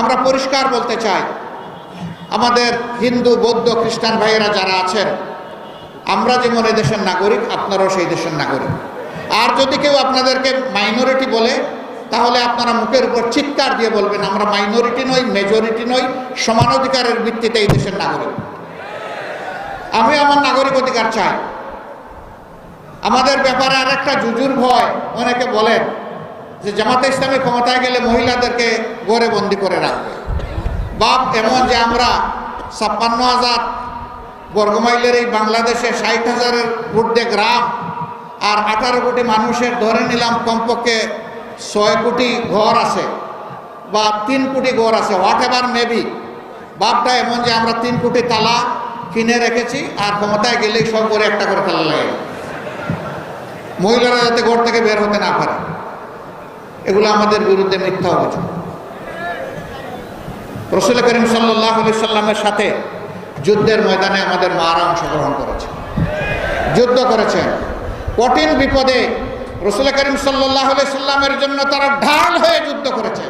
আমরা পরিষ্কার বলতে চাই, আমাদের হিন্দু, বৌদ্ধ, খ্রিস্টান ভাইয়েরা যারা আছেন, আমরা যেমন দেশের নাগরিক, আপনারাও সেই দেশের নাগরিক। আর যদি কেউ আপনাদেরকে মাইনরিটি বলে, তাহলে আপনারা মুখের উপর চিৎকার দিয়ে বলবেন, আমরা মাইনরিটি নই মেজরিটি নই, সমান অধিকারের ভিত্তিতে এই দেশের নাগরিক। আমি আমার নাগরিক অধিকার চাই। আমাদের ব্যাপারে আর একটা জুজুর ভয়, অনেকে বলেন যে জামাতে ইসলামী ক্ষমতায় গেলে মহিলাদেরকে গড়ে বন্দি করে রাখবে। বাপ, এমন যে আমরা ছাপ্পান্ন হাজার বর্গমাইলের এই বাংলাদেশে ষাট হাজারের ঊর্ধ্বে গ্রাম আর আঠারো কোটি মানুষের ধরে নিলাম কমপক্ষে ছয় কোটি ঘর আছে বা তিন কোটি ঘর আছে হোয়াট এভার মেবি বাপটা এমন যে আমরা তিন কোটি তালা কিনে রেখেছি আর ক্ষমতায় গেলেই সব করে একটা করে তালা লাগে। মহিলারা যাতে ঘর থেকে বের হতে না পারে। এগুলো আমাদের বিরুদ্ধে মিথ্যা অভিযোগ। রসুল করিম সাল্লাহ আলি সাল্লামের সাথে যুদ্ধের ময়দানে আমাদের মারা অংশগ্রহণ করেছে যুদ্ধ করেছেন। কঠিন বিপদে রসুল করিম সাল্লাহ আলি সাল্লামের জন্য তারা ঢাল হয়ে যুদ্ধ করেছে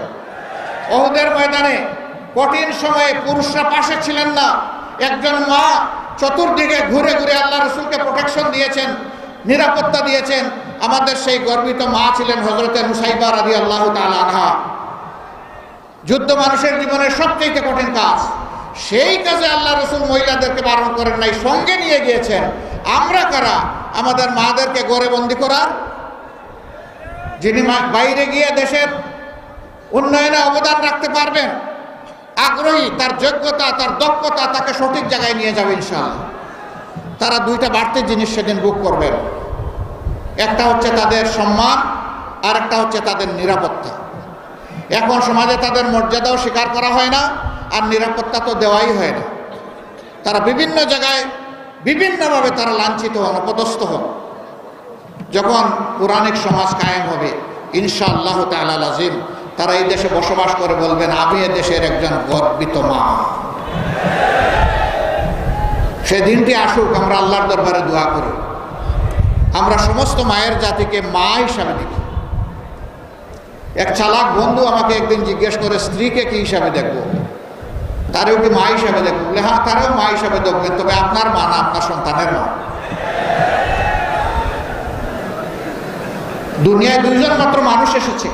অহুদের ময়দানে কঠিন সময়ে পুরুষরা পাশে ছিলেন না। একজন মা চতুর্দিকে ঘুরে ঘুরে আল্লাহ রসুলকে প্রোটেকশন দিয়েছেন, নিরাপত্তা দিয়েছেন আমাদের সেই গর্বিত মা ছিলেন হজরতে মুসাইবা রাজি আল্লাহ তালা যুদ্ধ মানুষের জীবনের সবচেয়ে কঠিন কাজ। সেই কাজে আল্লাহ রসুল মহিলাদেরকে বারণ করেন নাই, সঙ্গে নিয়ে গিয়েছেন। আমরা কারা? আমাদের মাদেরকে গড়ে বন্দি করার? যিনি বাইরে গিয়ে দেশের উন্নয়নে অবদান রাখতে পারবেন, আগ্রহী, তার যোগ্যতা, তার দক্ষতা তাকে সঠিক জায়গায় নিয়ে যাবে ইনশাআল্লাহ। তারা দুইটা বাড়তি জিনিস সেদিন বুক করবেন। একটা হচ্ছে তাদের সম্মান আর একটা হচ্ছে তাদের নিরাপত্তা। এখন সমাজে তাদের মর্যাদাও স্বীকার করা হয় না, আর নিরাপত্তা তো দেওয়াই হয় না। তারা বিভিন্ন জায়গায় বিভিন্নভাবে তারা লাঞ্ছিত হন, অপদস্থ হন। যখন পুরাণিক সমাজ কায়েম হবে ইনশা আল্লাহ তাল আজিম তারা এই দেশে বসবাস করে বলবেন, আমি এ দেশের একজন গর্বিত মা। সে দিনটি আসুক, আমরা আল্লাহর দরবারে দোয়া করি। আমরা সমস্ত মায়ের জাতিকে মা হিসাবে দেখি। এক চালাক বন্ধু আমাকে একদিন জিজ্ঞেস করে, স্ত্রীকে কি হিসাবে দেখব? তারেও কি মা হিসাবে দেখব? বলে হ্যাঁ তারেও মা হিসাবে দেখবেন তবে আপনার মা না, আপনার সন্তানের মা। দুনিয়ায় দুইজন মাত্র মানুষ এসেছে,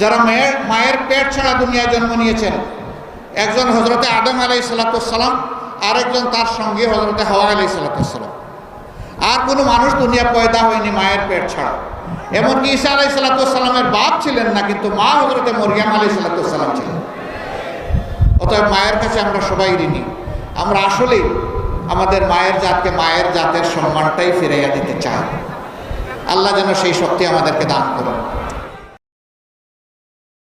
যারা মেয়ের, মায়ের পেট ছাড়া দুনিয়ায় জন্ম নিয়েছেন। একজন হজরতে আদম আলাই সালাতাম আরেকজন তার সঙ্গে হজরতে হাওয়া আলাই সালাতাম আর কোনো মানুষ দুনিয়া পয়দা হয়নি মায়ের পেট ছাড়া এমনকি ঈসা আলাই সালাতামের বাপ ছিলেন না, কিন্তু মা হজরতে মরিয়াম আলাই সালাতাম ছিলেন। অতএব মায়ের কাছে আমরা সবাই ঋণী। আমরা আসলেই আমাদের মায়ের জাতকে মায়ের জাতের সম্মানটাই ফিরাইয়া দিতে চাই। আল্লাহ যেন সেই শক্তি আমাদেরকে দান করুন।